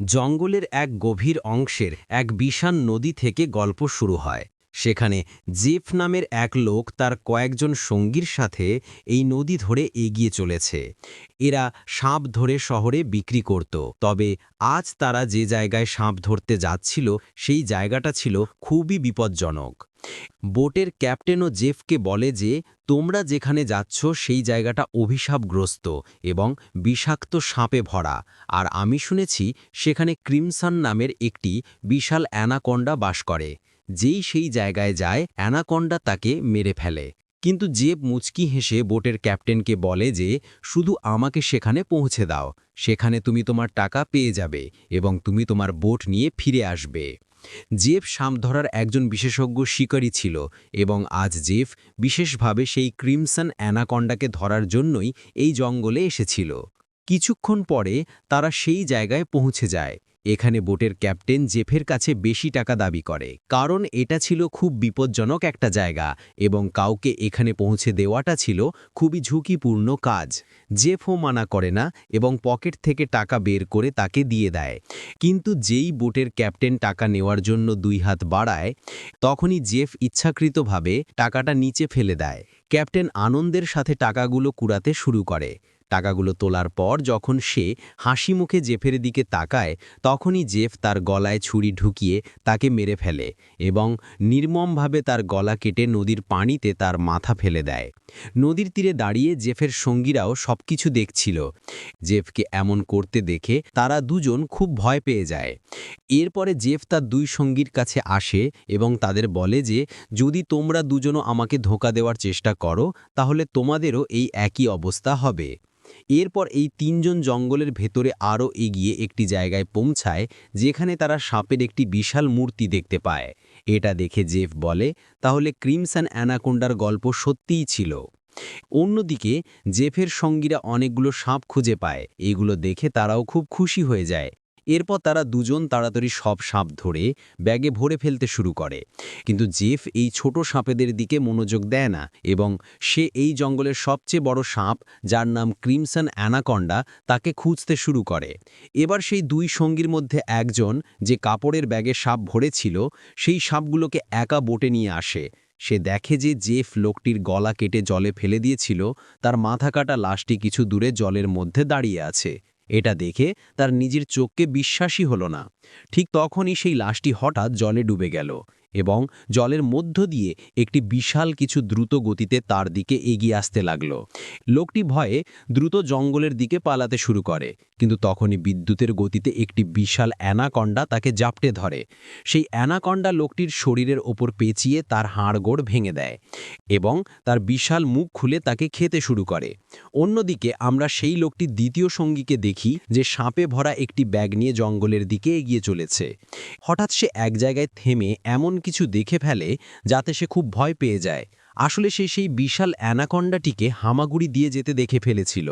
জঙ্গলের এক গভীর অংশের এক বিশাল নদী থেকে গল্প শুরু হয়। সেখানে জেফ নামের এক লোক তার কয়েকজন সঙ্গীর সাথে এই নদী ধরে এগিয়ে চলেছে। এরা সাঁপ ধরে শহরে বিক্রি করত। তবে আজ তারা যে জায়গায় সাঁপ ধরতে যাচ্ছিল, সেই জায়গাটা ছিল খুবই বিপজ্জনক। বোটের ক্যাপ্টেনও জেফকে বলে যে, তোমরা যেখানে যাচ্ছ, সেই জায়গাটা অভিশাপগ্রস্ত এবং বিষাক্ত সাপে ভরা। আর আমি শুনেছি, সেখানে ক্রিমসান নামের একটি বিশাল অ্যানাকন্ডা বাস করে। যেই সেই জায়গায় যায়, অ্যানাকন্ডা তাকে মেরে ফেলে। কিন্তু জেব মুচকি হেসে বোটের ক্যাপ্টেনকে বলে যে, শুধু আমাকে সেখানে পৌঁছে দাও। সেখানে তুমি তোমার টাকা পেয়ে যাবে এবং তুমি তোমার বোট নিয়ে ফিরে আসবে। জেফ সাপ ধরার একজন বিশেষজ্ঞ শিকারী ছিল এবং আজ জেফ বিশেষভাবে সেই ক্রিমসন অ্যানাকন্ডাকে ধরার জন্যই এই জঙ্গলে এসেছিল। কিছুক্ষণ পরে তারা সেই জায়গায় পৌঁছে যায় এখানে বোটের ক্যাপ্টেন জেফের কাছে বেশি টাকা দাবি করে, কারণ এটা ছিল খুব বিপজ্জনক একটা জায়গা এবং কাউকে এখানে পৌঁছে দেওয়াটা ছিল খুবই ঝুঁকিপূর্ণ কাজ। জেফও মানা করে না এবং পকেট থেকে টাকা বের করে তাকে দিয়ে দেয়। কিন্তু যেই বোটের ক্যাপ্টেন টাকা নেওয়ার জন্য দুই হাত বাড়ায়, তখনই জেফ ইচ্ছাকৃতভাবে টাকাটা নিচে ফেলে দেয়। ক্যাপ্টেন আনন্দের সাথে টাকাগুলো কুড়াতে শুরু করে। টাকাগুলো তোলার পর যখন সে হাসি মুখে জেফের দিকে তাকায়, তখনই জেফ তার গলায় ছুরি ঢুকিয়ে তাকে মেরে ফেলে এবং নির্মমভাবে তার গলা কেটে নদীর পানিতে তার মাথা ফেলে দেয়। নদীর তীরে দাঁড়িয়ে জেফের সঙ্গীরাও সবকিছু দেখছিল। জেফকে এমন করতে দেখে তারা দুজন খুব ভয় পেয়ে যায়। এরপরে জেফ তার দুই সঙ্গীর কাছে আসে এবং তাদের বলে যে, যদি তোমরা দুজনও আমাকে ধোঁকা দেওয়ার চেষ্টা করো, তাহলে তোমাদেরও এই একই অবস্থা হবে। এরপর এই তিনজন জঙ্গলের ভেতরে আরও এগিয়ে একটি জায়গায় পৌঁছায়, যেখানে তারা সাপের একটি বিশাল মূর্তি দেখতে পায়। এটা দেখে জেফ বলে, তাহলে ক্রিমসান অ্যানাকোন্ডার গল্প সত্যিই ছিল। অন্যদিকে, জেফের সঙ্গীরা অনেকগুলো সাপ খুঁজে পায়। এগুলো দেখে তারাও খুব খুশি হয়ে যায়। এরপর তারা দুজন তাড়াতাড়ি সব সাপ ধরে ব্যাগে ভরে ফেলতে শুরু করে। কিন্তু জেফ এই ছোট সাপেদের দিকে মনোযোগ দেয় না এবং সে এই জঙ্গলের সবচেয়ে বড় সাপ, যার নাম ক্রিমসন অ্যানাকন্ডা, তাকে খুঁজতে শুরু করে। এবার সেই দুই সঙ্গীর মধ্যে একজন, যে কাপড়ের ব্যাগে সাপ ভরেছিল, সেই সাপগুলোকে একা বোটে নিয়ে আসে। সে দেখে যে জেফ লোকটির গলা কেটে জলে ফেলে দিয়েছিল, তার মাথা কাটা লাশটি কিছু দূরে জলের মধ্যে দাঁড়িয়ে আছে। এটা দেখে তার নিজের চোখকে বিশ্বাসই হলো না। ঠিক তখনই সেই লাশটি হঠাৎ জলে ডুবে গেল। এবং জলের মধ্য দিয়ে একটি বিশাল কিছু দ্রুত গতিতে তার দিকে এগিয়ে আসতে লাগল। লোকটি ভয়ে দ্রুত জঙ্গলের দিকে পালাতে শুরু করে, কিন্তু তখনই বিদ্যুতের গতিতে একটি বিশাল অ্যানাকন্ডা তাকে জাপটে ধরে। সেই অ্যানাকন্ডা লোকটির শরীরের ওপর পেঁচিয়ে তার হাড়গোড় ভেঙে দেয় এবং তার বিশাল মুখ খুলে তাকে খেতে শুরু করে। অন্যদিকে আমরা সেই লোকটির দ্বিতীয় সঙ্গীকে দেখি যে সাপে ভরা একটি ব্যাগ নিয়ে জঙ্গলের দিকে এগিয়ে চলেছে। হঠাৎ সে এক জায়গায় থেমে এমন কিছু দেখে ফেলে যাতে সে খুব ভয় পেয়ে যায়। আসলে সে সেই বিশাল অ্যানাকন্ডাটিকে হামাগুড়ি দিয়ে যেতে দেখে ফেলেছিল।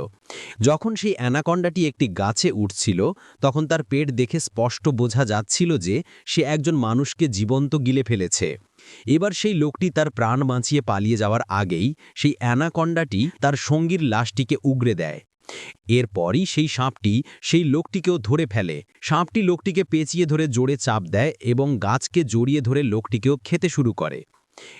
যখন সেই অ্যানাকন্ডাটি একটি গাছে উঠছিল, তখন তার পেট দেখে স্পষ্ট বোঝা যাচ্ছিল যে সে একজন মানুষকে জীবন্ত গিলে ফেলেছে। এবার সেই লোকটি তার প্রাণ বাঁচিয়ে পালিয়ে যাওয়ার আগেই সেই অ্যানাকন্ডাটি তার সঙ্গীর লাশটিকে উগরে দেয়। এরপরই সেই সাপটি সেই লোকটিকেও ধরে ফেলে। সাপটি লোকটিকে পেঁচিয়ে ধরে জোরে চাপ দেয় এবং গাছকে জড়িয়ে ধরে লোকটিকেও খেতে শুরু করে।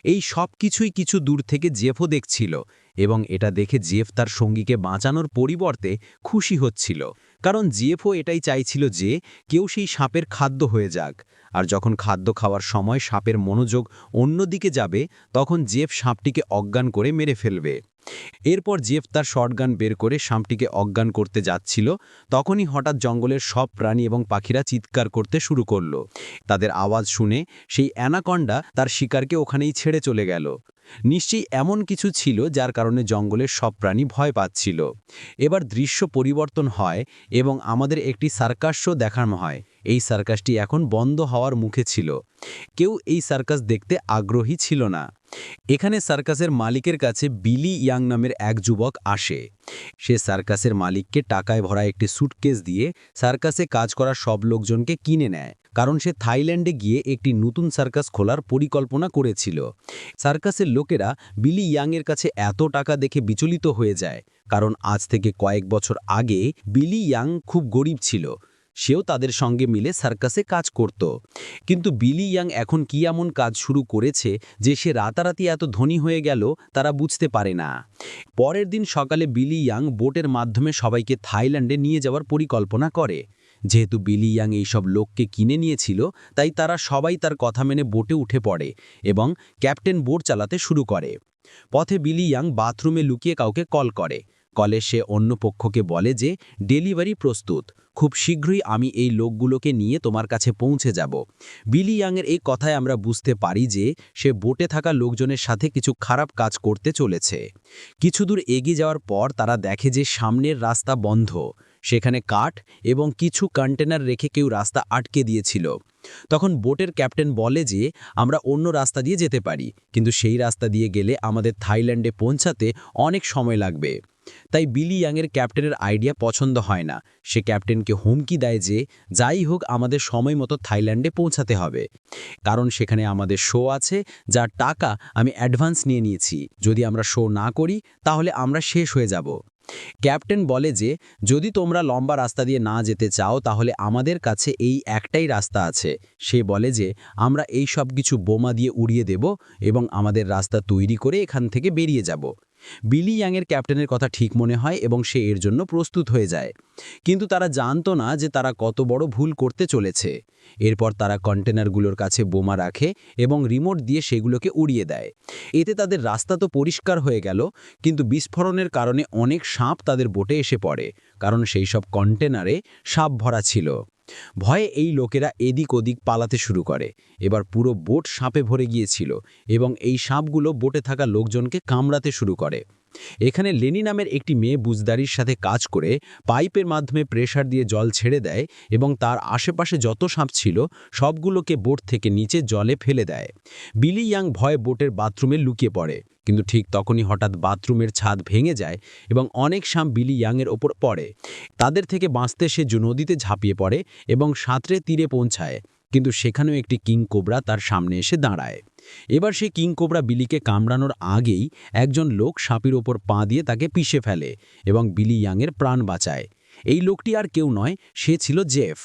এই সব কিছুই কিছু দূর থেকে জেফও দেখছিল এবং এটা দেখে জেফ তার সঙ্গীকে বাঁচানোর পরিবর্তে খুশি হচ্ছিল। কারণ জেফও এটাই চাইছিল যে কেউ সেই সাপের খাদ্য হয়ে যাক। আর যখন খাদ্য খাওয়ার সময় সাপের মনোযোগ অন্যদিকে যাবে, তখন জেফ সাপটিকে অজ্ঞান করে মেরে ফেলবে। এরপর জেফ তার শর্টগান বের করে সাপটিকে অজ্ঞান করতে যাচ্ছিল। তখনই হঠাৎ জঙ্গলের সব প্রাণী এবং পাখিরা চিৎকার করতে শুরু করল। তাদের আওয়াজ শুনে সেই অ্যানাকন্ডা তার শিকারকে ওখানেই ছেড়ে চলে গেল। নিশ্চয়ই এমন কিছু ছিল যার কারণে জঙ্গলের সব প্রাণী ভয় পাচ্ছিল। এবার দৃশ্য পরিবর্তন হয় এবং আমাদের একটি সার্কাসও দেখানো হয়। এই সার্কাসটি এখন বন্ধ হওয়ার মুখে ছিল। কেউ এই সার্কাস দেখতে আগ্রহী ছিল না। এখানে সার্কাসের মালিকের কাছে বিলি ইয়াং নামের এক যুবক আসে। সে সার্কাসের মালিককে টাকায় ভরা একটি সুটকেস দিয়ে সার্কাসে কাজ করা সব লোকজনকে কিনে নেয়, কারণ সে থাইল্যান্ডে গিয়ে একটি নতুন সার্কাস খোলার পরিকল্পনা করেছিল। সার্কাসের লোকেরা বিলি ইয়াংয়ের কাছে এত টাকা দেখে বিচলিত হয়ে যায়, কারণ আজ থেকে কয়েক বছর আগে বিলি ইয়াং খুব গরিব ছিল সেও তাদের সঙ্গে মিলে সার্কাসে কাজ করত। কিন্তু বিলি ইয়াং এখন কি এমন কাজ শুরু করেছে যে সে রাতারাতি এত ধনী হয়ে গেল তারা বুঝতে পারে না। পরের দিন সকালে বিলি ইয়াং বোটের মাধ্যমে সবাইকে থাইল্যান্ডে নিয়ে যাওয়ার পরিকল্পনা করে। যেহেতু বিলি ইয়াং এইসব লোককে কিনে নিয়েছিল, তাই তারা সবাই তার কথা মেনে বোটে উঠে পড়ে এবং ক্যাপ্টেন বোট চালাতে শুরু করে। পথে বিলি ইয়াং বাথরুমে লুকিয়ে কাউকে কল করে। কলে সে অন্য পক্ষকে বলে যে, ডেলিভারি প্রস্তুত। খুব শীঘ্রই আমি এই লোকগুলোকে নিয়ে তোমার কাছে পৌঁছে যাব। বিলি ইয়াংয়ের এই কথায় আমরা বুঝতে পারি যে, সে বোটে থাকা লোকজনের সাথে কিছু খারাপ কাজ করতে চলেছে। কিছু দূর এগিয়ে যাওয়ার পর তারা দেখে যে, সামনের রাস্তা বন্ধ। সেখানে কাঠ এবং কিছু কন্টেনার রেখে কেউ রাস্তা আটকে দিয়েছিল। তখন বোটের ক্যাপ্টেন বলে যে, আমরা অন্য রাস্তা দিয়ে যেতে পারি। কিন্তু সেই রাস্তা দিয়ে গেলে আমাদের থাইল্যান্ডে পৌঁছাতে অনেক সময় লাগবে। তাই বিলি ইয়াংয়ের ক্যাপ্টেনের আইডিয়া পছন্দ হয় না। সে ক্যাপ্টেনকে হুমকি দেয় যে, যাই হোক আমাদের সময় মতো থাইল্যান্ডে পৌঁছাতে হবে। কারণ সেখানে আমাদের শো আছে, যার টাকা আমি অ্যাডভান্স নিয়ে নিয়েছি। যদি আমরা শো না করি, তাহলে আমরা শেষ হয়ে যাব। ক্যাপ্টেন বলে যে, যদি তোমরা লম্বা রাস্তা দিয়ে না যেতে চাও, তাহলে আমাদের কাছে এই একটাই রাস্তা আছে। সে বলে যে, আমরা এই সব কিছু বোমা দিয়ে উড়িয়ে দেব এবং আমাদের রাস্তা তৈরি করে এখান থেকে বেরিয়ে যাব। বিলি ইয়াংয়ের ক্যাপ্টেনের কথা ঠিক মনে হয় এবং সে এর জন্য প্রস্তুত হয়ে যায়। কিন্তু তারা জানতো না যে তারা কত বড় ভুল করতে চলেছে। এরপর তারা কন্টেনারগুলোর কাছে বোমা রাখে এবং রিমোট দিয়ে সেগুলোকে উড়িয়ে দেয়। এতে তাদের রাস্তা তো পরিষ্কার হয়ে গেল, কিন্তু বিস্ফোরণের কারণে অনেক সাপ তাদের বোটে এসে পড়ে, কারণ সেই সব কন্টেনারে সাপ ভরা ছিল। ভয়ে এই লোকেরা এদিক ওদিক পালাতে শুরু করে। এবার পুরো বোট সাপে ভরে গিয়েছিল এবং এই সাপগুলো বোটে থাকা লোকজনকে কামড়াতে শুরু করে। এখানে লেনি নামের একটি মেয়ে বুজদারির সাথে কাজ করে পাইপের মাধ্যমে প্রেশার দিয়ে জল ছেড়ে দেয় এবং তার আশেপাশে যত সাপ ছিল সবগুলোকে বোট থেকে নিচে জলে ফেলে দেয়। বিলি ইয়াং ভয়ে বোটের বাথরুমে লুকিয়ে পড়ে। কিন্তু ঠিক তখনই হঠাৎ বাথরুমের ছাদ ভেঙে যায় এবং অনেক সাপ বিলি ইয়াংয়ের ওপর পড়ে। তাদের থেকে বাঁচতে সে নদীতে ঝাঁপিয়ে পড়ে এবং সাঁতরে তীরে পৌঁছায়, কিন্তু সেখানেও একটি কিং কোবরা তার সামনে এসে দাঁড়ায়। এবার সে কিং কোবরা বিলিকে কামড়ানোর আগেই একজন লোক সাপের ওপর পা দিয়ে তাকে পিষে ফেলে এবং বিলি ইয়াংয়ের প্রাণ বাঁচায়। এই লোকটি আর কেউ নয়, সে ছিল জেফ।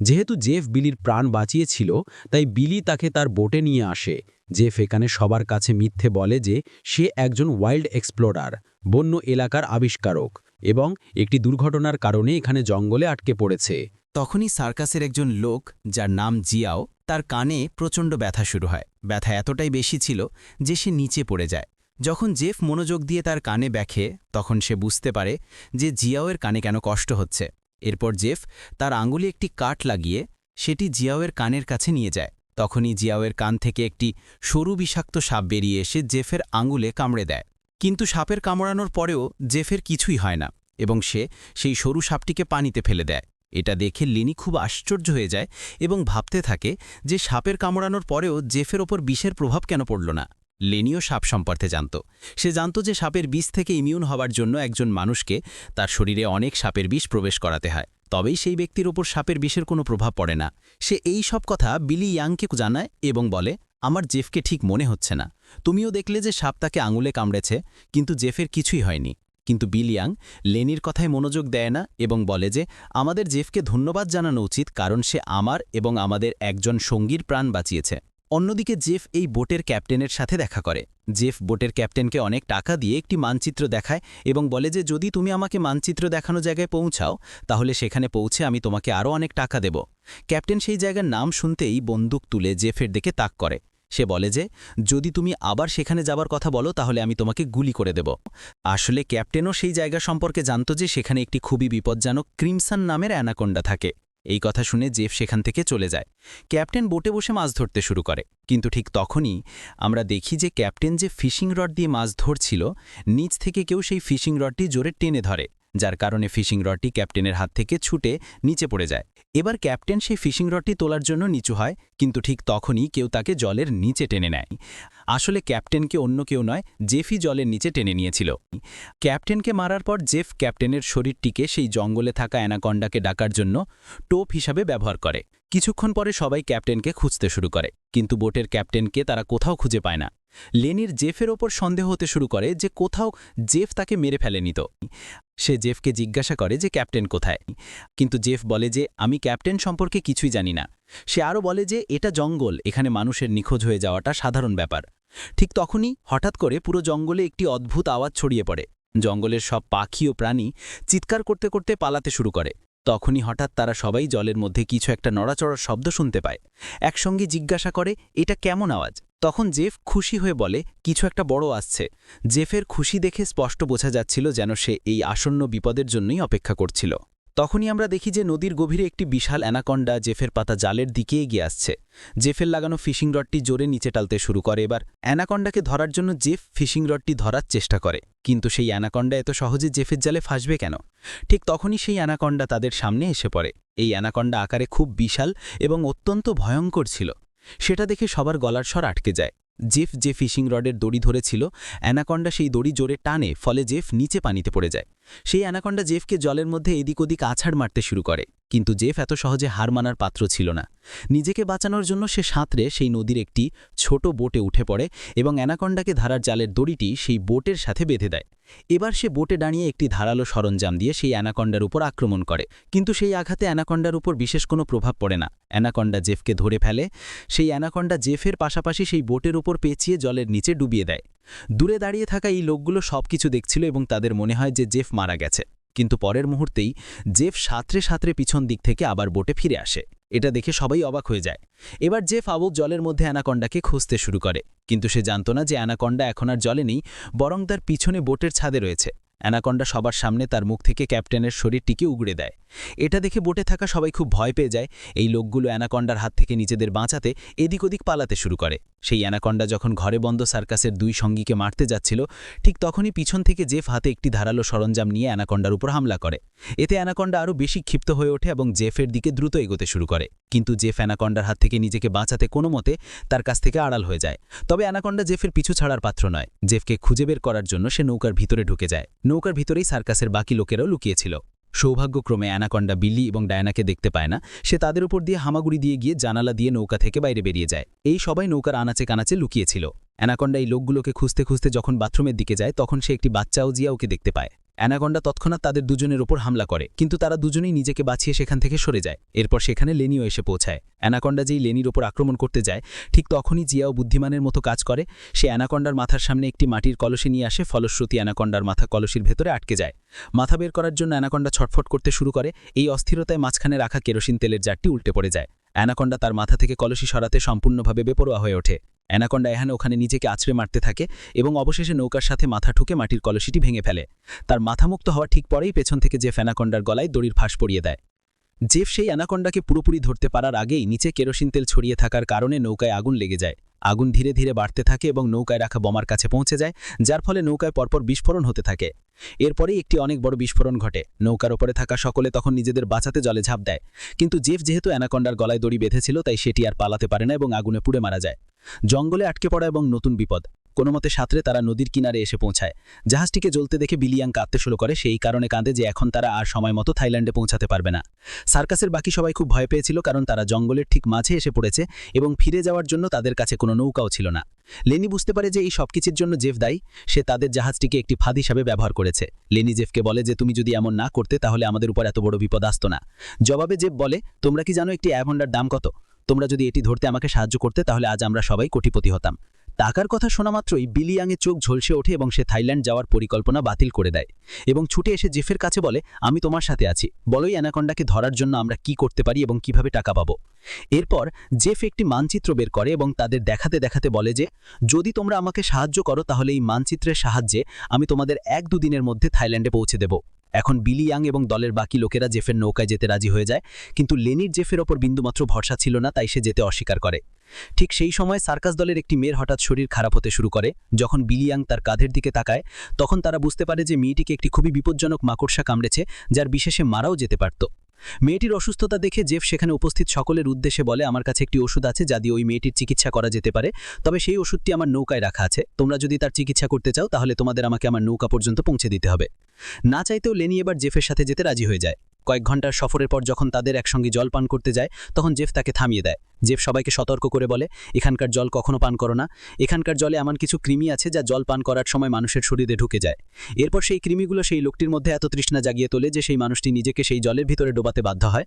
যেহেতু জেফ বিলির প্রাণ বাঁচিয়েছিল, তাই বিলি তাকে তার বোটে নিয়ে আসে। জেফ এখানে সবার কাছে মিথ্যে বলে যে সে একজন ওয়াইল্ড এক্সপ্লোরার, বন্য এলাকার আবিষ্কারক এবং একটি দুর্ঘটনার কারণে এখানে জঙ্গলে আটকে পড়েছে। তখনই সার্কাসের একজন লোক, যার নাম জিয়াও, তার কানে প্রচণ্ড ব্যথা শুরু হয়। ব্যথা এতটাই বেশি ছিল যে সে নিচে পড়ে যায়। যখন জেফ মনোযোগ দিয়ে তার কানে ব্যাখে তখন সে বুঝতে পারে যে জিয়াওয়ের কানে কেন কষ্ট হচ্ছে। এরপর জেফ তার আঙুলে একটি কাঠ লাগিয়ে সেটি জিয়াওয়ের কানের কাছে নিয়ে যায়। তখনই জিয়াওয়ের কান থেকে একটি সরু বিষাক্ত সাপ বেরিয়ে এসে জেফের আঙুলে কামড়ে দেয়। কিন্তু সাপের কামড়ানোর পরেও জেফের কিছুই হয় না এবং সে সেই সরু সাপটিকে পানিতে ফেলে দেয়। এটা দেখে লিনি খুব আশ্চর্য হয়ে যায় এবং ভাবতে থাকে যে সাপের কামড়ানোর পরেও জেফের ওপর বিষের প্রভাব কেন পড়ল না। লেনিও সাপ সম্পর্কে জানত। সে জানত যে সাপের বিষ থেকে ইমিউন হওয়ার জন্য একজন মানুষকে তার শরীরে অনেক সাপের বিষ প্রবেশ করাতে হয়। তবেই সেই ব্যক্তির ওপর সাপের বিষের কোনো প্রভাব পড়ে না। সে এই সব কথা বিলি ইয়াংকে জানায় এবং বলে, আমার জেফকে ঠিক মনে হচ্ছে না। তুমিও দেখলে যে সাপ তাকে আঙুলে কামড়েছে, কিন্তু জেফের কিছুই হয়নি। কিন্তু বিলিয়াং লেনির কথায় মনোযোগ দেয় না এবং বলে যে, আমাদের জেফকে ধন্যবাদ জানানো উচিত কারণ সে আমার এবং আমাদের একজন সঙ্গীর প্রাণ বাঁচিয়েছে। অন্যদিকে জেফ এই বোটের ক্যাপ্টেনের সাথে দেখা করে। জেফ বোটের ক্যাপ্টেনকে অনেক টাকা দিয়ে একটি মানচিত্র দেখায় এবং বলে যে, যদি তুমি আমাকে মানচিত্র দেখানো জায়গায় পৌঁছাও, তাহলে সেখানে পৌঁছে আমি তোমাকে আরও অনেক টাকা দেব। ক্যাপ্টেন সেই জায়গার নাম শুনতেই বন্দুক তুলে জেফের দিকে তাক করে। সে বলে যে, যদি তুমি আবার সেখানে যাবার কথা বলো, তাহলে আমি তোমাকে গুলি করে দেব। আসলে ক্যাপ্টেনও সেই জায়গা সম্পর্কে জানত যে, সেখানে একটি খুবই বিপজ্জনক ক্রিমসান নামের অ্যানাকোন্ডা থাকে। এই কথা শুনে জেফ সেখান থেকে চলে যায়। ক্যাপ্টেন বোটে বসে মাছ ধরতে শুরু করে। কিন্তু ঠিক তখনই আমরা দেখি যে ক্যাপ্টেন যে ফিশিং রড দিয়ে মাছ ধরছিল, নিচ থেকে কেউ সেই ফিশিং রডটি জোরে টেনে ধরে। যার কারণে ফিশিং রডটি ক্যাপ্টেনের হাত থেকে ছুটে নিচে পড়ে যায়। এবার ক্যাপ্টেন সেই ফিশিং রডটি তোলার জন্য নিচু হয়, কিন্তু ঠিক তখনই কেউ তাকে জলের নিচে টেনে নেয়। আসলে ক্যাপ্টেনকে অন্য কেউ নয়, জেফি জলের নিচে টেনে নিয়েছিল। ক্যাপ্টেনকে মারার পর জেফ ক্যাপ্টেনের শরীরটিকে সেই জঙ্গলে থাকা অ্যানাকন্ডাকে ডাকার জন্য টোপ হিসাবে ব্যবহার করে। কিছুক্ষণ পরে সবাই ক্যাপ্টেনকে খুঁজতে শুরু করে, কিন্তু বোটের ক্যাপ্টেনকে তারা কোথাও খুঁজে পায় না। লেনির জেফের ওপর সন্দেহ হতে শুরু করে যে কোথাও জেফ তাকে মেরে ফেলেনি তো। সে জেফকে জিজ্ঞাসা করে যে, ক্যাপ্টেন কোথায়? কিন্তু জেফ বলে যে, আমি ক্যাপ্টেন সম্পর্কে কিছুই জানি না। সে আরও বলে যে, এটা জঙ্গল, এখানে মানুষের নিখোঁজ হয়ে যাওয়াটা সাধারণ ব্যাপার। ঠিক তখনই হঠাৎ করে পুরো জঙ্গলে একটি অদ্ভুত আওয়াজ ছড়িয়ে পড়ে। জঙ্গলের সব পাখি ও প্রাণী চিৎকার করতে করতে পালাতে শুরু করে। তখনই হঠাৎ তারা সবাই জলের মধ্যে কিছু একটা নড়াচড়ার শব্দ শুনতে পায়। একসঙ্গে জিজ্ঞাসা করে, এটা কেমন আওয়াজ? তখন জেফ খুশি হয়ে বলে, কিছু একটা বড় আসছে। জেফের খুশি দেখে স্পষ্ট বোঝা যাচ্ছিল যেন সে এই আসন্ন বিপদের জন্যই অপেক্ষা করছিল। তখনই আমরা দেখি যে নদীর গভীরে একটি বিশাল অ্যানাকন্ডা জেফের পাতা জালের দিকে এগিয়ে আসছে। জেফের লাগানো ফিশিং রডটি জোরে নিচে টালতে শুরু করে। এবার অ্যানাকন্ডাকে ধরার জন্য জেফ ফিশিং রডটি ধরার চেষ্টা করে। কিন্তু সেই অ্যানাকন্ডা এত সহজে জেফের জালে ফাঁসবে কেন? ঠিক তখনই সেই অ্যানাকন্ডা তাদের সামনে এসে পড়ে। এই অ্যানাকন্ডা আকারে খুব বিশাল এবং অত্যন্ত ভয়ঙ্কর ছিল। সেটা দেখে সবার গলার স্বর আটকে যায়। জেফ যে ফিশিং রডের দড়ি ধরেছিল, অ্যানাকন্ডা সেই দড়ি জোরে টানে, ফলে জেফ নিচে পানিতে পড়ে যায়। সেই অ্যানাকন্ডা জেফকে জলের মধ্যে এদিক ওদিক আছাড় মারতে শুরু করে। কিন্তু জেফ এত সহজে হার মানার পাত্র ছিল না। নিজেকে বাঁচানোর জন্য সে সাঁতরে সেই নদীর একটি ছোট বোটে উঠে পড়ে এবং অ্যানাকন্ডাকে ধারার জালের দড়িটি সেই বোটের সাথে বেঁধে দেয়। এবার সে বোটে দাঁড়িয়ে একটি ধারালো সরঞ্জাম দিয়ে সেই অ্যানাকন্ডার উপর আক্রমণ করে। কিন্তু সেই আঘাতে অ্যানাকন্ডার উপর বিশেষ কোনো প্রভাব পড়ে না। অ্যানাকন্ডা জেফকে ধরে ফেলে, সেই অ্যানাকন্ডা জেফের পাশাপাশি সেই বোটের উপর পেঁচিয়ে জলের নিচে ডুবিয়ে দেয়। দূরে দাঁড়িয়ে থাকা এই লোকগুলো সবকিছু দেখছিল এবং তাদের মনে হয় যে জেফ মারা গেছে। কিন্তু পরের মুহূর্তেই জেফ সাঁতরে সাঁতরে পিছন দিক থেকে আবার বোটে ফিরে আসে। এটা দেখে সবাই অবাক হয়ে যায়। এবার জেফ আবুক জলের মধ্যে অ্যানাকন্ডাকে খুঁজতে শুরু করে। কিন্তু সে জানত না যে অ্যানাকন্ডা এখন আর জলে নেই, বরং তার পিছনে বোটের ছাদে রয়েছে। অ্যানাকন্ডা সবার সামনে তার মুখ থেকে ক্যাপ্টেনের শরীরটিকে উগড়ে দেয়। এটা দেখে বোটে থাকা সবাই খুব ভয় পেয়ে যায়। এই লোকগুলো অ্যানাকন্ডার হাত থেকে নিজেদের বাঁচাতে এদিক ওদিক পালাতে শুরু করে। সেই অ্যানাকন্ডা যখন ঘরে বন্ধ সার্কাসের দুই সঙ্গীকে মারতে যাচ্ছিল, ঠিক তখনই পিছন থেকে জেফ হাতে একটি ধারালো সরঞ্জাম নিয়ে অ্যানাকন্ডার উপর হামলা করে। এতে অ্যানাকন্ডা আরও বেশি ক্ষিপ্ত হয়ে ওঠে এবং জেফের দিকে দ্রুত এগোতে শুরু করে। কিন্তু জেফ অ্যানাকন্ডার হাত থেকে নিজেকে বাঁচাতে কোনো মতে তার কাছ থেকে আড়াল হয়ে যায়। তবে অ্যানাকন্ডা জেফের পিছু ছাড়ার পাত্র নয়। জেফকে খুঁজে বের করার জন্য সে নৌকার ভিতরে ঢুকে যায়। নৌকার ভিতরেই সার্কাসের বাকি লোকেরাও লুকিয়েছিল সৌভাগ্যক্রমে অ্যানাকন্ডা বিলি এবং ডায়নাকে দেখতে পায় না। সে তাদের উপর দিয়ে হামাগুড়ি দিয়ে গিয়ে জানালা দিয়ে নৌকা থেকে বাইরে বেরিয়ে যায়। এই সবাই নৌকার আনাচে কানাচে লুকিয়েছিল অ্যানাকন্ডা এই লোকগুলোকে খুঁজতে খুঁজতে যখন বাথরুমের দিকে যায়, তখন সে একটি বাচ্চা জিয়াওকে দেখতে পায়। অ্যানাকন্ডা তৎক্ষণাৎ তাদের দুজনের ওপর হামলা করে, কিন্তু তারা দুজনেই নিজেকে বাঁচিয়ে সেখান থেকে সরে যায়। এরপর সেখানে লেনিও এসে পৌঁছায়। অ্যানাকন্ডা যেই লেনির ওপর আক্রমণ করতে যায়, ঠিক তখনই জিয়াও বুদ্ধিমানের মতো কাজ করে। সে অ্যানাকন্ডার মাথার সামনে একটি মাটির কলসি নিয়ে আসে, ফলশ্রুতি অ্যানাকন্ডার মাথা কলসির ভেতরে আটকে যায়। মাথা বের করার জন্য অ্যানাকন্ডা ছটফট করতে শুরু করে। এই অস্থিরতায় মাঝখানে রাখা কেরোসিন তেলের জারটি উল্টে পড়ে যায়। অ্যানাকন্ডা তার মাথা থেকে কলসি সরাতে সম্পূর্ণভাবে বেপরোয়া হয়ে ওঠে। অ্যানাকন্ডা এহানে ওখানে নিজেকে আছড়ে মারতে থাকে এবং অবশেষে নৌকার সাথে মাথা ঠুকে মাটির কলসিটি ভেঙে ফেলে। তার মাথামুক্ত হওয়া ঠিক পরেই পেছন থেকে জেফ অ্যানাকন্ডার গলায় দড়ির ফাঁস পড়িয়ে দেয়। জেফ সেই অ্যানাকন্ডাকে পুরোপুরি ধরতে পারার আগেই নিচে কেরোসিন তেল ছড়িয়ে থাকার কারণে নৌকায় আগুন লেগে যায়। আগুন ধীরে ধীরে বাড়তে থাকে এবং নৌকায় রাখা বোমার কাছে পৌঁছে যায়, যার ফলে নৌকায় পরপর বিস্ফোরণ হতে থাকে। এরপরেই একটি অনেক বড় বিস্ফোরণ ঘটে। নৌকার ওপরে থাকা সকলে তখন নিজেদের বাঁচাতে জলে ঝাঁপ দেয়। কিন্তু জেফ যেহেতু অ্যানাকন্ডার গলায় দড়ি বেঁধেছিল, তাই সেটি আর পালাতে পারে না এবং আগুনে পুড়ে মারা যায়। জঙ্গলে আটকে পড়া এবং নতুন বিপদ। কোনো মতে সাঁতরে তারা নদীর কিনারে এসে পৌঁছায়। জাহাজটিকে জ্বলতে দেখে বিলিয়াং কাঁদতে শুরু করে, সেই কারণে কাঁদে যে এখন তারা আর সময় মতো থাইল্যান্ডে পৌঁছাতে পারবে না। সার্কাসের বাকি সবাই খুব ভয় পেয়েছিল কারণ তারা জঙ্গলের ঠিক মাঝে এসে পড়েছে এবং ফিরে যাওয়ার জন্য তাদের কাছে কোনো নৌকাও ছিল না। লেনি বুঝতে পারে যে এই সবকিছুর জন্য জেফ দায়ী, সে তাদের জাহাজটিকে একটি ফাঁদ হিসাবে ব্যবহার করেছে। লেনি জেফকে বলে যে, তুমি যদি এমন না করতে, তাহলে আমাদের উপর এত বড় বিপদ আসতো না। জবাবে জেফ বলে, তোমরা কি জানো একটি অ্যাভন্ডার দাম কত? তোমরা যদি এটি ধরতে আমাকে সাহায্য করতে, তাহলে আজ আমরা সবাই কোটিপতি হতাম। টাকার কথা শোনা মাত্রই বিলিয়াংয়ে চোখ ঝলসে ওঠে এবং সে থাইল্যান্ড যাওয়ার পরিকল্পনা বাতিল করে দেয় এবং ছুটে এসে জেফের কাছে বলে, আমি তোমার সাথে আছি। বলোই অ্যানাকন্ডাকে ধরার জন্য আমরা কি করতে পারি এবং কীভাবে টাকা পাবো? এরপর জেফ একটি মানচিত্র বের করে এবং তাদের দেখাতে দেখাতে বলে যে, যদি তোমরা আমাকে সাহায্য করো, তাহলে এই মানচিত্রের সাহায্যে আমি তোমাদের এক দুদিনের মধ্যে থাইল্যান্ডে পৌঁছে দেব। এখন বিলি ইয়াং এবং দলের বাকি লোকেরা জেফের নৌকায় যেতে রাজি হয়ে যায়, কিন্তু লেনির জেফের ওপর বিন্দুমাত্র ভরসা ছিল না, তাই সে যেতে অস্বীকার করে। ঠিক সেই সময় সার্কাস দলের একটি মেয়ের হঠাৎ শরীর খারাপ হতে শুরু করে। যখন বিলিয়াং তার কাঁধের দিকে তাকায়, তখন তারা বুঝতে পারে যে মেয়েটিকে একটি খুবই বিপজ্জনক মাকড়সা কামড়েছে, যার বিশেষে মারাও যেতে পারত। মেয়েটির অসুস্থতা দেখে জেফ সেখানে উপস্থিত সকলের উদ্দেশ্যে বলে, আমার কাছে একটি ওষুধ আছে যা দিয়ে ওই মেয়েটির চিকিৎসা করা যেতে পারে, তবে সেই ওষুধটি আমার নৌকায় রাখা আছে। তোমরা যদি তার চিকিৎসা করতে চাও, তাহলে তোমাদের আমাকে আমার নৌকা পর্যন্ত পৌঁছে দিতে হবে। না চাইতেও লেনি এবার জেফের সাথে যেতে রাজি হয়ে যায়। কয়েক ঘণ্টার সফরের পর যখন তাদের একসঙ্গে জল পান করতে যায়, তখন জেফ তাকে থামিয়ে দেয়। জেফ সবাইকে সতর্ক করে বলে, এখানকার জল কখনো পান করো না। এখানকার জলে এমন কিছু কৃমি আছে যা জল পান করার সময় মানুষের শরীরে ঢুকে যায়। এরপর সেই কৃমিগুলো সেই লোকটির মধ্যে এত তৃষ্ণা জাগিয়ে তোলে যে সেই মানুষটি নিজেকে সেই জলের ভিতরে ডোবাতে বাধ্য হয়।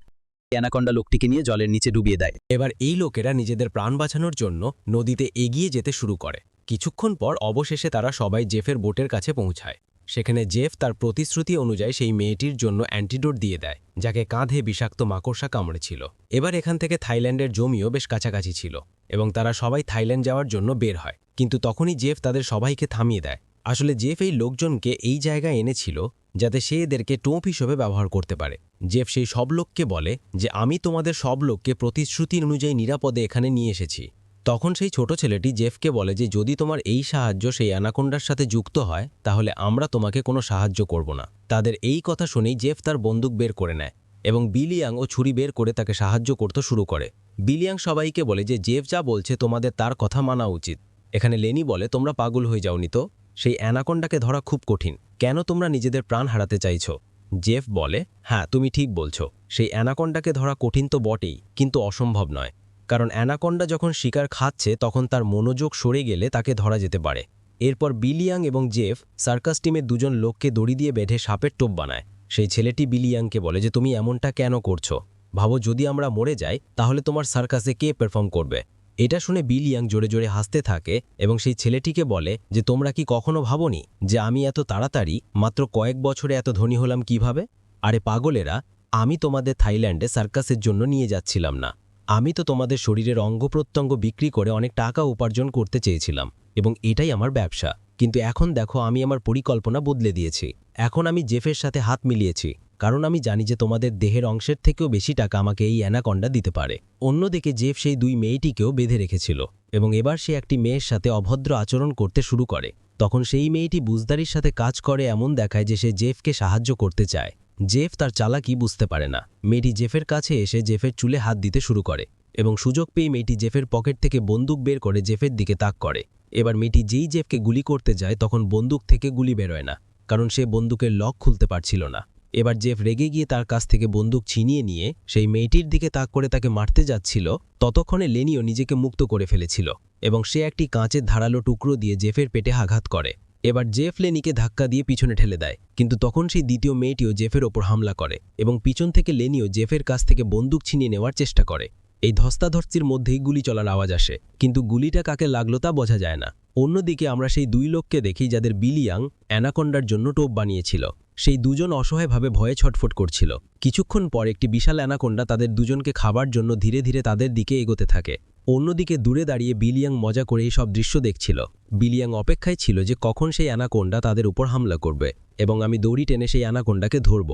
অ্যানাকন্ডা লোকটিকে নিয়ে জলের নিচে ডুবিয়ে দেয়। এবার এই লোকেরা নিজেদের প্রাণ বাঁচানোর জন্য নদীতে এগিয়ে যেতে শুরু করে। কিছুক্ষণ পর অবশেষে তারা সবাই জেফের বোটের কাছে পৌঁছায়। সেখানে জেফ তার প্রতিশ্রুতি অনুযায়ী সেই মেয়েটির জন্য অ্যান্টিডোট দিয়ে দেয়, যাকে কাঁধে বিষাক্ত মাকড়সা কামড়েছিল। এবার এখান থেকে থাইল্যান্ডের জমিও বেশ কাছাকাছি ছিল এবং তারা সবাই থাইল্যান্ড যাওয়ার জন্য বের হয়। কিন্তু তখনই জেফ তাদের সবাইকে থামিয়ে দেয়। আসলে জেফ এই লোকজনকে এই জায়গায় এনেছিল যাতে সে এদেরকে টোপ হিসেবে ব্যবহার করতে পারে। জেফ সেই সব লোককে বলে যে, আমি তোমাদের সব লোককে প্রতিশ্রুতি অনুযায়ী নিরাপদে এখানে নিয়ে এসেছি। তখন সেই ছোট ছেলেটি জেফকে বলে যে, যদি তোমার এই সাহায্য সেই অ্যানাকোন্ডার সাথে যুক্ত হয়, তাহলে আমরা তোমাকে কোনো সাহায্য করব না। তাদের এই কথা শুনেই জেফ তার বন্দুক বের করে নেয় এবং বিলিয়াং ও ছুরি বের করে তাকে সাহায্য করতে শুরু করে। বিলিয়াং সবাইকে বলে যে, জেফ যা বলছে তোমাদের তার কথা মানা উচিত। এখানে লেনি বলে, তোমরা পাগল হয়ে যাওনি তো? সেই অ্যানাকোন্ডাকে ধরা খুব কঠিন। কেন তোমরা নিজেদের প্রাণ হারাতে চাইছো? জেফ বলে হ্যাঁ তুমি ঠিক বলছো। সেই অ্যানাকোন্ডাকে ধরা কঠিন তো বটেই, কিন্তু অসম্ভব নয়। কারণ অ্যানাকোন্ডা যখন শিকার খাচ্ছে, তখন তার মনোযোগ সরে গেলে তাকে ধরা যেতে পারে। এরপর বিলিয়াং এবং জেফ সার্কাস টিমের দুজন লোককে দড়ি দিয়ে বেঁধে সাপের টোপ বানায়। সেই ছেলেটি বিলিয়াংকে বলে যে, তুমি এমনটা কেন করছ? ভাবো, যদি আমরা মরে যাই, তাহলে তোমার সার্কাসে কে পারফর্ম করবে? এটা শুনে বিলিয়াং জোরে জোরে হাসতে থাকে এবং সেই ছেলেটিকে বলে যে, তোমরা কি কখনো ভাবনি যে আমি এত তাড়াতাড়ি, মাত্র কয়েক বছরে এত ধনী হলাম কীভাবে? আরে পাগলেরা, আমি তোমাদের থাইল্যান্ডে সার্কাসের জন্য নিয়ে যাচ্ছিলাম না। আমি তো তোমাদের শরীরের অঙ্গ প্রত্যঙ্গ বিক্রি করে অনেক টাকা উপার্জন করতে চেয়েছিলাম, এবং এটাই আমার ব্যবসা। কিন্তু এখন দেখো, আমি আমার পরিকল্পনা বদলে দিয়েছি। এখন আমি জেফের সাথে হাত মিলিয়েছি, কারণ আমি জানি যে তোমাদের দেহের অংশের থেকেও বেশি টাকা আমাকে এই অ্যানাকন্ডা দিতে পারে। অন্যদিকে জেফ সেই দুই মেয়েটিকেও বেঁধে রেখেছিল, এবং এবার সে একটি মেয়ের সাথে অভদ্র আচরণ করতে শুরু করে। তখন সেই মেয়েটি বুজদারির সাথে কাজ করে এমন দেখায় যে সে জেফকে সাহায্য করতে চায়। জেফ তার চালাকি বুঝতে পারে না। মেয়েটি জেফের কাছে এসে জেফের চুলে হাত দিতে শুরু করে এবং সুযোগ পেয়ে মেয়েটি জেফের পকেট থেকে বন্দুক বের করে জেফের দিকে তাক করে। এবার মেয়েটি যেই জেফকে গুলি করতে যায় তখন বন্দুক থেকে গুলি বেরোয় না, কারণ সে বন্দুকের লক খুলতে পারছিল না। এবার জেফ রেগে গিয়ে তার কাছ থেকে বন্দুক ছিনিয়ে নিয়ে সেই মেয়েটির দিকে তাক করে তাকে মারতে যাচ্ছিল। ততক্ষণে লেনিও নিজেকে মুক্ত করে ফেলেছিল এবং সে একটি কাঁচের ধারালো টুকরো দিয়ে জেফের পেটে আঘাত করে। এবার জেফ লেনিকে ধাক্কা দিয়ে পিছনে ঠেলে দেয়, কিন্তু তখন সেই দ্বিতীয় মেয়েটিও জেফের ওপর হামলা করে এবং পিছন থেকে লেনিও জেফের কাছ থেকে বন্দুক ছিনিয়ে নেওয়ার চেষ্টা করে। এই ধস্তাধস্তির মধ্যেই গুলি চলার আওয়াজ আসে, কিন্তু গুলিটা কাকে লাগল তা বোঝা যায় না। অন্যদিকে আমরা সেই দুই লোককে দেখি যাদের বিলিয়াং অ্যানাকন্ডার জন্য টোপ বানিয়েছিল। সেই দুজন অসহায়ভাবে ভয়ে ছটফট করছিল। কিছুক্ষণ পর একটি বিশাল অ্যানাকোন্ডা তাদের দুজনকে খাবার জন্য ধীরে ধীরে তাদের দিকে এগোতে থাকে। অন্যদিকে দূরে দাঁড়িয়ে বিলিয়াং মজা করে সব দৃশ্য দেখছিল। বিলিয়াং অপেক্ষায় ছিল যে কখন সেই অ্যানাকোন্ডা তাদের উপর হামলা করবে এবং আমি দড়ি টেনে সেই অ্যানাকোন্ডাকে ধরব।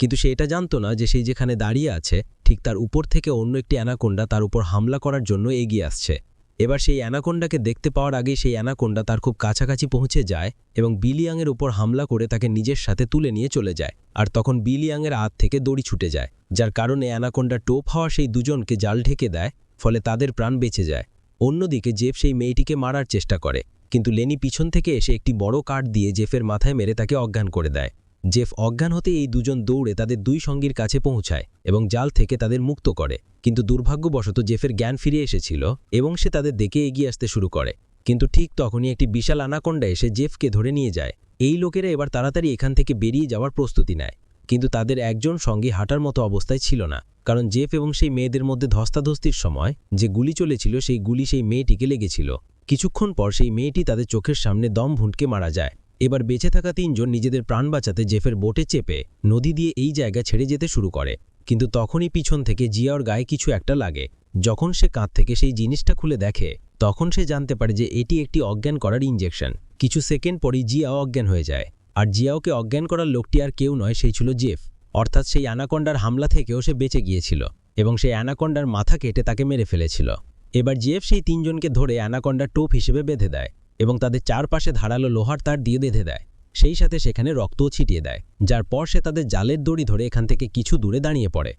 কিন্তু সে এটা জানতো না যে সেই যেখানে দাঁড়িয়ে আছে, ঠিক তার উপর থেকে অন্য একটি অ্যানাকোন্ডা তার উপর হামলা করার জন্য এগিয়ে আসছে। এবার সেই অ্যানাকোন্ডাকে দেখতে পাওয়ার আগেই সেই অ্যানাকোন্ডা তার খুব কাছাকাছি পৌঁছে যায় এবং বিলিয়াংয়ের উপর হামলা করে তাকে নিজের সাথে তুলে নিয়ে চলে যায় আর তখন বিলিয়াংয়ের হাত থেকে দড়ি ছুটে যায়, যার কারণে অ্যানাকোন্ডা টোপ হওয়া সেই দুজনকে জাল ঢেকে দেয় ফলে তাদের প্রাণ বেঁচে যায়। অন্যদিকে জেফ সেই মেয়েটিকে মারার চেষ্টা করে। কিন্তু লেনি পিছন থেকে এসে একটি বড় কাঠ দিয়ে জেফের মাথায় মেরে তাকে অজ্ঞান করে দেয়। জেফ অজ্ঞান হতে এই দুজন দৌড়ে তাদের দুই সঙ্গীর কাছে পৌঁছায় এবং জাল থেকে তাদের মুক্ত করে। কিন্তু দুর্ভাগ্যবশত জেফের জ্ঞান ফিরে এসেছিল এবং সে তাদের দেখে এগিয়ে আসতে শুরু করে। কিন্তু ঠিক তখনই একটি বিশাল আনাকোন্ডা এসে জেফকে ধরে নিয়ে যায়। এই লোকেরা এবার তাড়াতাড়ি এখান থেকে বেরিয়ে যাওয়ার প্রস্তুতি নেয়। কিন্তু তাদের একজন সঙ্গী হাঁটার মতো অবস্থায় ছিল না। কারণ জেফ এবং সেই মেয়েদের মধ্যে ধস্তাধস্তির সময় যে গুলি চলেছিল, সেই গুলি সেই মেয়েটিকে লেগেছিল। কিছুক্ষণ পর সেই মেয়েটি তাদের চোখের সামনে দম ভুঁটকে মারা যায়। এবার বেঁচে থাকা তিনজন নিজেদের প্রাণ বাঁচাতে জেফের বোটে চেপে নদী দিয়ে এই জায়গা ছেড়ে যেতে শুরু করে। কিন্তু তখনই পিছন থেকে জিয়াওর গায়ে কিছু একটা লাগে। যখন সে কাঁধ থেকে সেই জিনিসটা খুলে দেখে, তখন সে জানতে পারে যে এটি একটি অজ্ঞান করার ইঞ্জেকশন কিছু সেকেন্ড পরই জিয়াও অজ্ঞান হয়ে যায়। আর জিয়াওকে অজ্ঞান করার লোকটি আর কেউ নয়, সেই ছিল জেফ। অর্থাৎ সেই অ্যানাকন্ডার হামলা থেকেও সে বেঁচে গিয়েছিল এবং সেই অ্যানাকন্ডার মাথা কেটে তাকে মেরে ফেলেছিল। এবার জেফ সেই তিনজনকে ধরে অ্যানাকন্ডার টোপ হিসেবে বেঁধে দেয় এবং তাদের চারপাশে ধারালো লোহার তার দিয়ে বেঁধে দেয়। সেই সাথে সেখানে রক্তও ছিটিয়ে দেয়, যার পর সে তাদের জালের দড়ি ধরে এখান থেকে কিছু দূরে দাঁড়িয়ে পড়ে।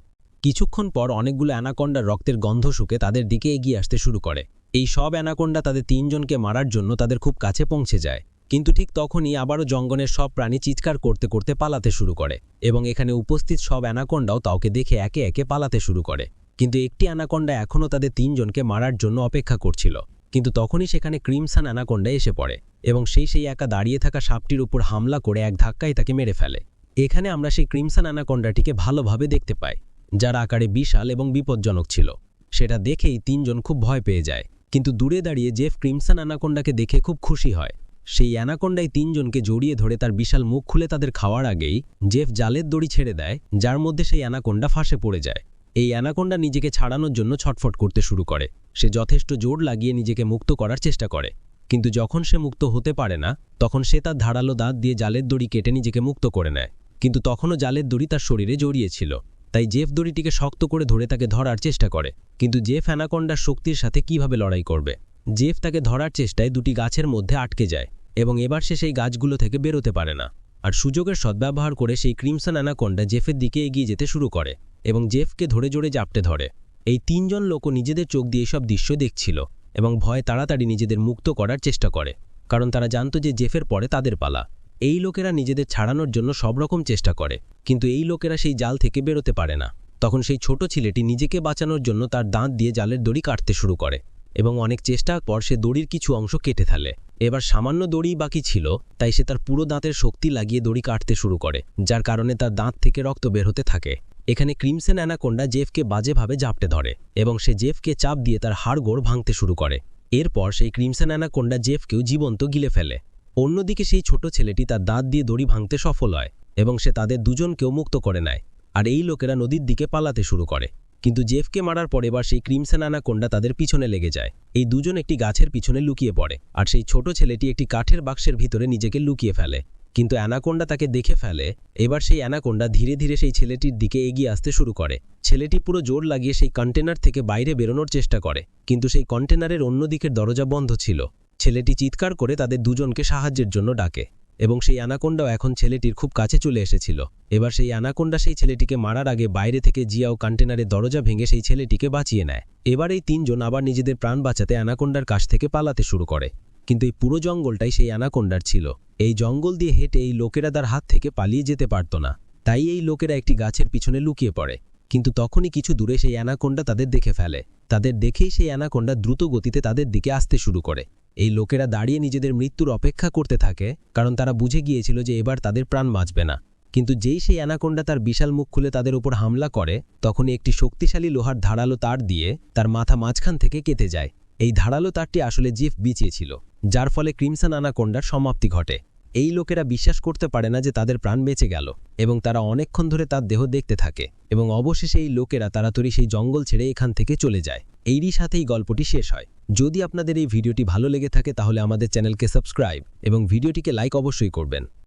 কিছুক্ষণ পর অনেকগুলো অ্যানাকন্ডার রক্তের গন্ধ শুকে তাদের দিকে এগিয়ে আসতে শুরু করে। এই সব অ্যানাকন্ডা তাদের তিনজনকে মারার জন্য তাদের খুব কাছে পৌঁছে যায়। কিন্তু ঠিক তখনই আবারও জঙ্গলের সব প্রাণী চিৎকার করতে করতে পালাতে শুরু করে এবং এখানে উপস্থিত সব অ্যানাকোন্ডাও তাওকে দেখে একে একে পালাতে শুরু করে। কিন্তু একটি অ্যানাকোন্ডা এখনও তাদের তিনজনকে মারার জন্য অপেক্ষা করছিল। কিন্তু তখনই সেখানে ক্রিমসান অ্যানাকোন্ডা এসে পড়ে এবং সেই সেই একা দাঁড়িয়ে থাকা সাপটির উপর হামলা করে এক ধাক্কায় তাকে মেরে ফেলে। এখানে আমরা সেই ক্রিমসান অ্যানাকোন্ডাটিকে ভালোভাবে দেখতে পাই, যার আকারে বিশাল এবং বিপজ্জনক ছিল। সেটা দেখেই তিনজন খুব ভয় পেয়ে যায়। কিন্তু দূরে দাঁড়িয়ে জেফ ক্রিমসান অ্যানাকোন্ডাকে দেখে খুব খুশি হয়। সেই অ্যানাকোন্ডায় তিনজনকে জড়িয়ে ধরে তার বিশাল মুখ খুলে তাদের খাওয়ার আগেই জেফ জালের দড়ি ছেড়ে দেয়, যার মধ্যে সেই অ্যানাকোন্ডা ফাঁসে পড়ে যায়। এই অ্যানাকোন্ডা নিজেকে ছাড়ানোর জন্য ছটফট করতে শুরু করে। সে যথেষ্ট জোর লাগিয়ে নিজেকে মুক্ত করার চেষ্টা করে। কিন্তু যখন সে মুক্ত হতে পারে না, তখন সে তার ধারালো দাঁত দিয়ে জালের দড়ি কেটে নিজেকে মুক্ত করে নেয়। কিন্তু তখনও জালের দড়ি তার শরীরে জড়িয়েছিল তাই জেফ দড়িটিকে শক্ত করে ধরে তাকে ধরার চেষ্টা করে। কিন্তু জেফ অ্যানাকোন্ডার শক্তির সাথে কীভাবে লড়াই করবে? জেফ তাকে ধরার চেষ্টায় দুটি গাছের মধ্যে আটকে যায় এবং এবার সে সেই গাছগুলো থেকে বেরোতে পারে না। আর সুযোগের সদ্ব্যবহার করে সেই ক্রিমসন অ্যানাকোন্ডা জেফের দিকে এগিয়ে যেতে শুরু করে এবং জেফকে ধরে জোরে জাপটে ধরে। এই তিনজন লোকও নিজেদের চোখ দিয়ে সব দৃশ্য দেখছিল এবং ভয় তাড়াতাড়ি নিজেদের মুক্ত করার চেষ্টা করে, কারণ তারা জানত যে জেফের পরে তাদের পালা। এই লোকেরা নিজেদের ছাড়ানোর জন্য সব রকম চেষ্টা করে, কিন্তু এই লোকেরা সেই জাল থেকে বেরোতে পারে না। তখন সেই ছোট ছেলেটি নিজেকে বাঁচানোর জন্য তার দাঁত দিয়ে জালের দড়ি কাটতে শুরু করে। এবং অনেক চেষ্টার পর সে দড়ির কিছু অংশ কেটে ফেলে। এবার সামান্য দড়ি বাকি ছিল, তাই সে তার পুরো দাঁতের শক্তি লাগিয়ে দড়ি কাটতে শুরু করে, যার কারণে তার দাঁত থেকে রক্ত বের হতে থাকে। এখানে ক্রিমসেন অ্যানাকোন্ডা জেফকে বাজেভাবে জাপটে ধরে এবং সে জেফকে চাপ দিয়ে তার হাড়গোড় ভাঙতে শুরু করে। এরপর সেই ক্রিমসেন অ্যানাকোন্ডা জেফকেও জীবন্ত গিলে ফেলে। অন্যদিকে সেই ছোট ছেলেটি তার দাঁত দিয়ে দড়ি ভাঙতে সফল হয় এবং সে তাদের দুজনকেও মুক্ত করে নেয়। আর এই লোকেরা নদীর দিকে পালাতে শুরু করে। কিন্তু জেফকে মারার পর এবার সেই ক্রিমসেন অ্যানাকোন্ডা তাদের পিছনে লেগে যায়। এই দুজন একটি গাছের পিছনে লুকিয়ে পড়ে, আর সেই ছোট ছেলেটি একটি কাঠের বাক্সের ভিতরে নিজেকে লুকিয়ে ফেলে। কিন্তু অ্যানাকোন্ডা তাকে দেখে ফেলে, এবার সেই অ্যানাকোন্ডা ধীরে ধীরে সেই ছেলেটির দিকে এগিয়ে আসতে শুরু করে। ছেলেটি পুরো জোর লাগিয়ে সেই কন্টেনার থেকে বাইরে বেরোনোর চেষ্টা করে, কিন্তু সেই কন্টেনারের অন্য দিকের দরজা বন্ধ ছিল। ছেলেটি চিৎকার করে তাদের দুজনকে সাহায্যের জন্য ডাকে। এবং সেই অ্যানাকোন্ডাও এখন ছেলেটির খুব কাছে চলে এসেছিল। এবার সেই অ্যানাকোন্ডা সেই ছেলেটিকে মারার আগে বাইরে থেকে জিয়াও কন্টেনারের দরজা ভেঙে সেই ছেলেটিকে বাঁচিয়ে নেয়। এবার এই তিনজন আবার নিজেদের প্রাণ বাঁচাতে অ্যানাকোন্ডার কাছ থেকে পালাতে শুরু করে। কিন্তু এই পুরো জঙ্গলটাই সেই অ্যানাকোন্ডার ছিল। এই জঙ্গল দিয়ে হেঁটে এই লোকেরা তার হাত থেকে পালিয়ে যেতে পারত না। তাই এই লোকেরা একটি গাছের পিছনে লুকিয়ে পড়ে। কিন্তু তখনই কিছু দূরে সেই অ্যানাকোন্ডা তাদের দেখে ফেলে। তাদের দেখেই সেই অ্যানাকোন্ডা দ্রুত গতিতে তাদের দিকে আসতে শুরু করে। এই লোকেরা দাঁড়িয়ে নিজেদের মৃত্যুর অপেক্ষা করতে থাকে, কারণ তারা বুঝে গিয়েছিল যে এবার তাদের প্রাণ বাঁচবে না। কিন্তু যেই সেই অ্যানাকোন্ডা তার বিশাল মুখ খুলে তাদের উপর হামলা করে, তখনই একটি শক্তিশালী লোহার ধারালো তার দিয়ে তার মাথা মাঝখান থেকে কেটে যায়। এই ধারালো তারটি আসলে জিফ বিচিয়েছিল যার ফলে ক্রিমসান অ্যানাকোন্ডার সমাপ্তি ঘটে। এই লোকেরা বিশ্বাস করতে পারে না যে তাদের প্রাণ বেঁচে গেল এবং তারা অনেকক্ষণ ধরে তার দেহ দেখতে থাকে এবং অবশেষে এই লোকেরা তাড়াতাড়ি সেই জঙ্গল ছেড়ে এখান থেকে চলে যায়। এইরই সাথেই গল্পটি শেষ হয়। যদি আপনাদের এই ভিডিওটি ভালো লেগে থাকে তাহলে আমাদের চ্যানেলকে সাবস্ক্রাইব এবং ভিডিওটিকে লাইক অবশ্যই করবেন।